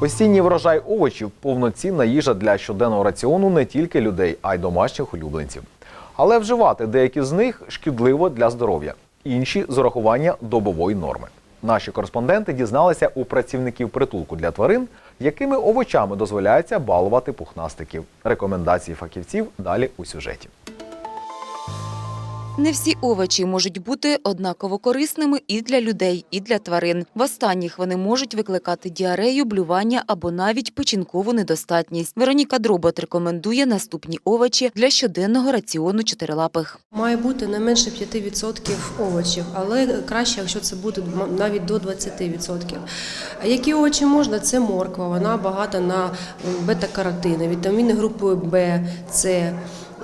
Осінній врожай овочів повноцінна їжа для щоденного раціону не тільки людей, а й домашніх улюбленців. Але вживати деякі з них шкідливо для здоров'я, інші з урахування добової норми. Наші кореспонденти дізналися у працівників притулку для тварин, якими овочами дозволяється балувати пухнастиків. Рекомендації фахівців далі у сюжеті. Не всі овочі можуть бути однаково корисними і для людей, і для тварин. В останніх вони можуть викликати діарею, блювання або навіть печінкову недостатність. Вероніка Дробот рекомендує наступні овочі для щоденного раціону чотирилапих. Має бути не менше 5% овочів, але краще, якщо це буде навіть до 20%. Які овочі можна? Це морква. Вона багата на бета-каротини, вітаміни групи В, С.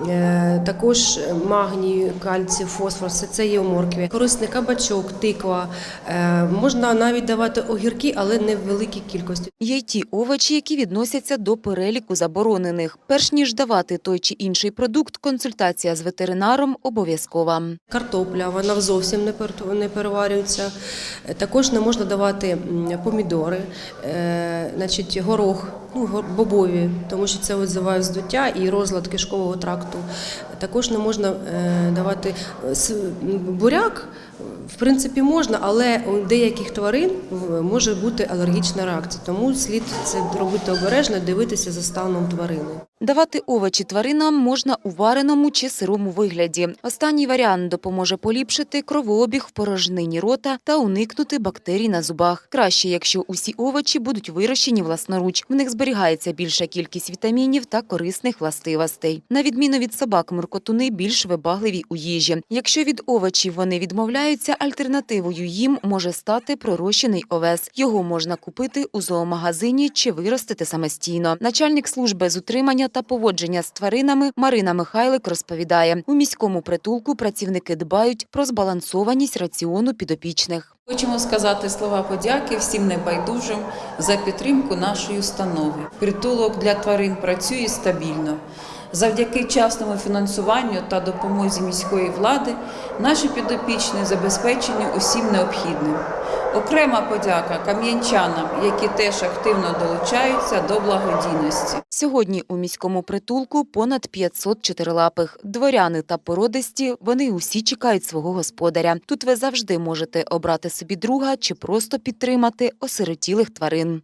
е, Також магній, кальцій, фосфор, все це є у моркві. Корисний кабачок, тиква. Е, Можна навіть давати огірки, але не в великій кількості. Є й ті овочі, які відносяться до переліку заборонених. Перш ніж давати той чи інший продукт, консультація з ветеринаром обов'язкова. Картопля, вона зовсім не пер- не переварюється. Також не можна давати помідори, е, значить, горох, ну, бобові, тому що це визиває здуття і розлад кишкового тракту. Також не можна е, давати е, буряк. В принципі, можна, але у деяких тварин може бути алергічна реакція, тому слід це робити обережно, дивитися за станом тварини. Давати овочі тваринам можна у вареному чи сирому вигляді. Останній варіант допоможе поліпшити кровообіг в порожнині рота та уникнути бактерій на зубах. Краще, якщо усі овочі будуть вирощені власноруч. В них зберігається більша кількість вітамінів та корисних властивостей. На відміну від собак, муркотуни більш вибагливі у їжі. Якщо від овочів вони відмовляються, альтернативою їм може стати пророщений овес. Його можна купити у зоомагазині чи виростити самостійно. Начальник служби з утримання та поводження з тваринами Марина Михайлик розповідає: у міському притулку працівники дбають про збалансованість раціону підопічних. Хочемо сказати слова подяки всім небайдужим за підтримку нашої установи. Притулок для тварин працює стабільно. Завдяки вчасному фінансуванню та допомозі міської влади наші підопічні забезпечені усім необхідним. Окрема подяка кам'янчанам, які теж активно долучаються до благодійності. Сьогодні у міському притулку понад 500 чотирилапих. Дворяни та породисті вони усі чекають свого господаря. Тут ви завжди можете обрати собі друга чи просто підтримати осиротілих тварин.